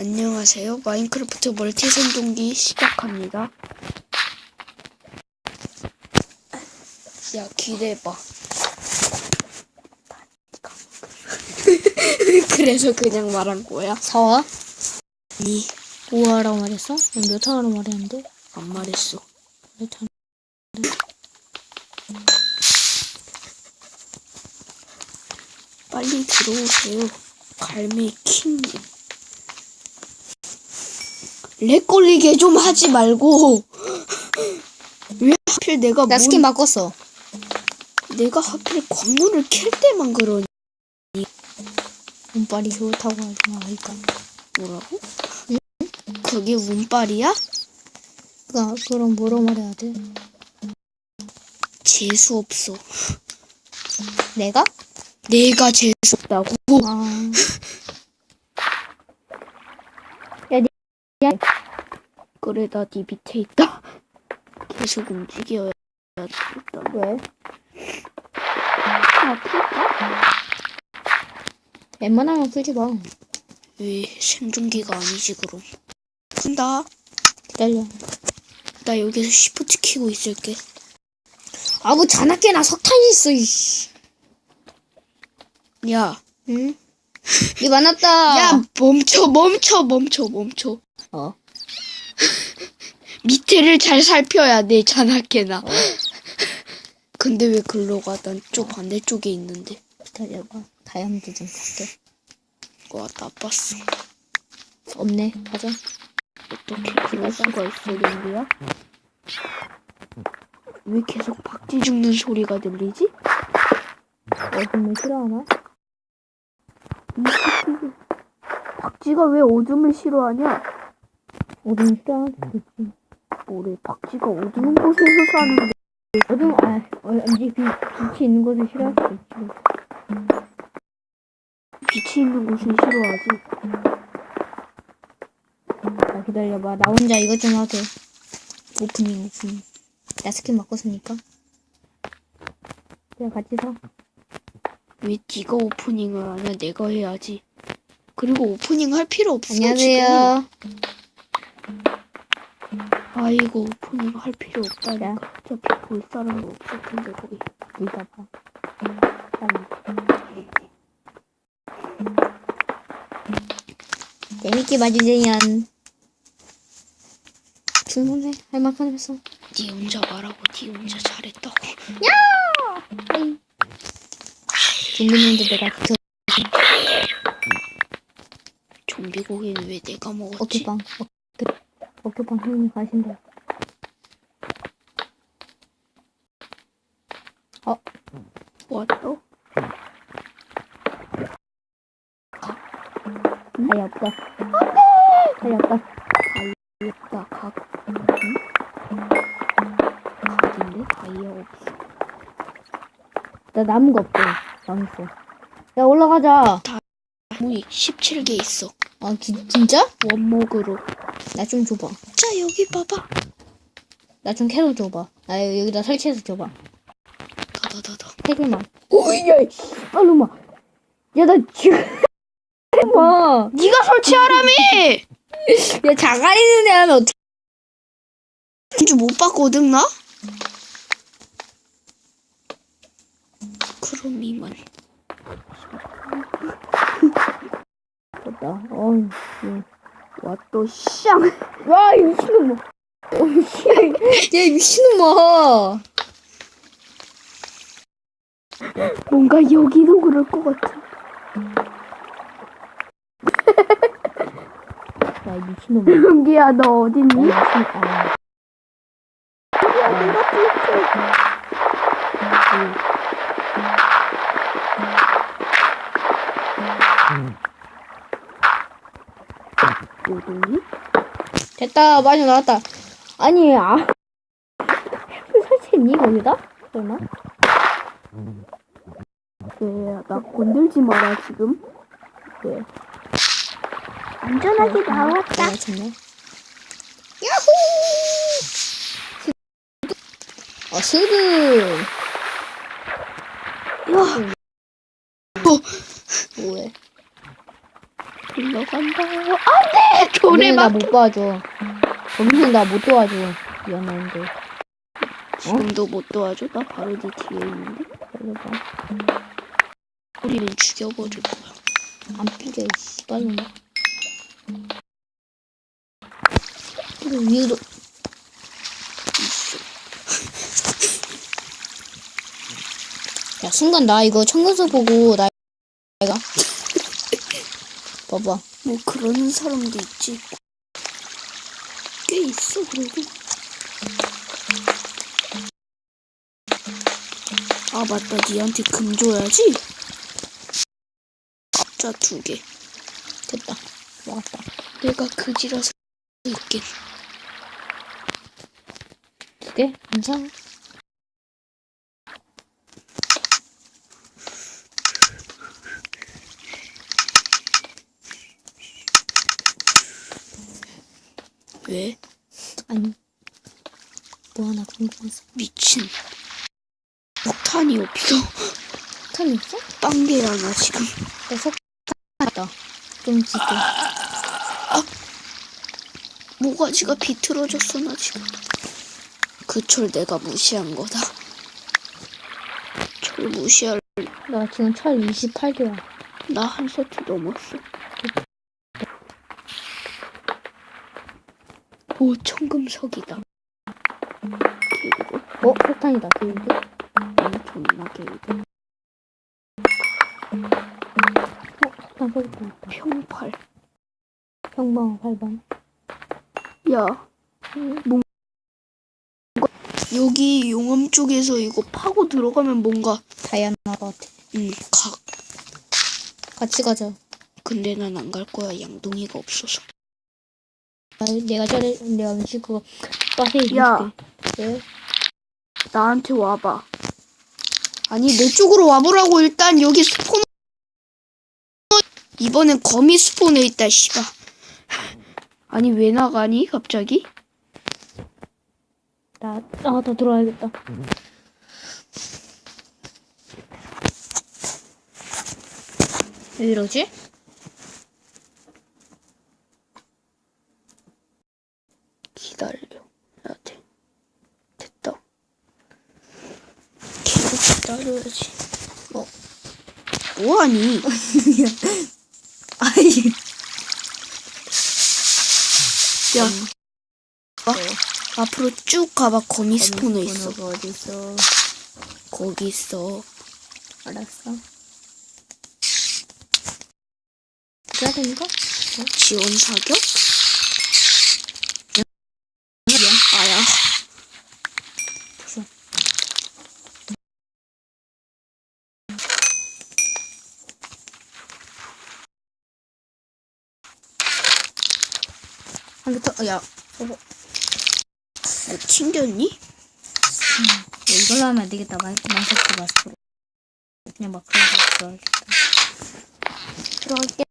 안녕하세요. 마인크래프트 멀티 생존기 시작합니다. 야, 기대봐. 그래서 그냥 말한 거야. 사와? 아니, 뭐 하라고 말했어? 몇 하라고 말했는데? 안 말했어. 몇 하? 빨리 들어오세요. 갈매 킹님. 렉 걸리게 좀 하지 말고. 왜 하필 내가 나 문- 스킨 바꿨어. 내가 하필 광문을 캘 때만 그러니 운빨이 좋다고 하지 말니까. 뭐라고? 그게 운빨이야? 그 그럼 뭐로 말해야 돼? 재수 없어. 내가? 내가 재수 없다고. 아. 야, 니, 야, 그래 나 네 밑에 있다. 계속 움직여야 겠다. 왜? 아 풀까? 웬만하면 풀지 마. 왜 생존기가 아니지 그럼. 푼다. 기다려. 나 여기서 시프트 키고 있을게. 아, 뭐 자나깨나 석탄이 있어, 이씨. 야, 응? 니 만났다. 야 멈춰 멈춰 멈춰 멈춰. 어. 밑에를 잘 살펴야 돼 자나깨나. 근데 왜 글로 가? 난 쪽 반대쪽에 있는데. 기다려봐. 다이아몬드 좀 살게. 와 나빴어. 없네. 가자. 어떻게 그럴 수가 있어 린디야? 왜 계속 박쥐 죽는 소리가 들리지? 어둠을 싫어하나? 이 새끼. 박쥐가 왜 어둠을 싫어하냐? 어둠 싫어하는 거지. 뭐래 박쥐가 어두운 곳에서 사는데 어둠, 아, 어, 이제 빛, 빛이 있는 곳을 싫어할 수도 있지. 빛이 있는 곳은 싫어하지. 아, 기다려봐. 나 혼자 이것 좀 하게. 오프닝, 오프닝. 나 스킨 바꿨으니까. 그냥 같이 사. 왜 네가 오프닝을 하냐? 내가 해야지. 그리고 오프닝 할 필요 없어. 안녕하세요. 지금. 아이고 오프닝 할 필요 없다니까. 어차피 볼 사람도 없을 텐데 거기. 네가 봐. 빨리. 재밌게 봐주세요. 충분해. 할 만큼 했어. 네 혼자 말하고 네 혼자 잘했다고. 하이. 김민님도 내가 붙여. 좀비 고기는 왜 내가 먹었지? 어깨빵. 어깨, 어깨빵 형님 가신다. 어, 왔다. 다이 없다. 다이 없다. 나 각. 각인데 다이아 없어. 나 남은 거 없대. 망했어. 야, 올라가자. 무이 17개 있어. 아, 기, 진짜? 원목으로. 나 좀 줘봐. 자 여기 봐봐. 나 좀 캐서 줘봐. 아, 여기다 설치해서 줘봐. 다다다다. 세 개만. 오야, 빨로마. 야, 나 지금. 마. 네가 설치하라며. 야, 자가 있는 애 하면 어떡해. 진짜 못 봤거든 나? 그럼 이만. 됐다. 어이, 씨. 와또 샹. 와, 이 미친놈아. 어, 씨. 야, 이 미친놈아. 뭔가 여기도 그럴 것 같아. 야, 이 미친놈아. 은기야 너 어딨니? 야, 이 미친, 아. 어 딨니? 됐다, 많이 나왔다. 아니, 아. 설치했니, 거기다? 설마? 네, 나 건들지 마라 지금. 왜? 안전하게 나왔다. 내가 쳤네. 야호! 아, 스드! 와, 뭐해? 굴러간다. 안 돼 돌에 거기는 막. 나못 도와줘. 거기는 나못 도와줘. 미안한데. 지금도 못 도와줘. 나 바로 네 뒤에 있는데. 빨리봐. 우리는 죽여버릴 거야. 안 죽여, 이 씨발놈. 그리고 있어. 야, 순간 나 이거 청근서 보고, 나, 내가. 봐봐. 뭐 그러는 사람도 있지. 꽤 있어 그래도. 아 맞다 니한테 금 줘야지. 갑자 두 개. 됐다. 먹었다. 내가 그지라서 있긴. 두 개? 괜찮아. 왜? 아니. 뭐 하나 궁금해서. 미친. 폭탄이 없어. 탄 있어? 빵개라나 지금. 나 석, 있다. 좀 지게. 모가지가 비틀어졌어 나 지금. 그 철 내가 무시한 거다. 철 무시할. 나 지금 철 28개야. 나 한 세트 넘었어. 오 청금석이다. 어? 폭탄이다. 그리고. 존나 게이드. 어? 폭탄 있다. 평팔. 평범 8번. 야, 뭔 여기 용암 쪽에서 이거 파고 들어가면 뭔가 다이아나 것 같아. 음, 각. 같이 가자. 근데 난 안 갈 거야. 양동이가 없어서. 아, 내가 저래, 내가 음식 그거 빠세 야. 네? 나한테 와봐. 아니 내 쪽으로 와보라고 일단 여기 스폰. 이번엔 거미 스폰에 있다 씨발. 아니 왜 나가니 갑자기? 나, 아, 더 들어와야겠다. 왜 이러지? 기다려. 야 돼. 됐다. 계속 기다려야지. 어. 뭐하니? 아이, 야. 봐. 앞으로 쭉 가봐. 거미 스폰에 있어. 어디 있어? 거기 있어. 알았어. 그래야 되니까? 지원 사격? 미안. 아야. 좋아. 더, 야, 뭐 튕겼니? 야, 이걸로 하면 안 되겠다. 만, 만세트 마스크로. 그냥 막 그러고 들어가겠다. 들어갈게.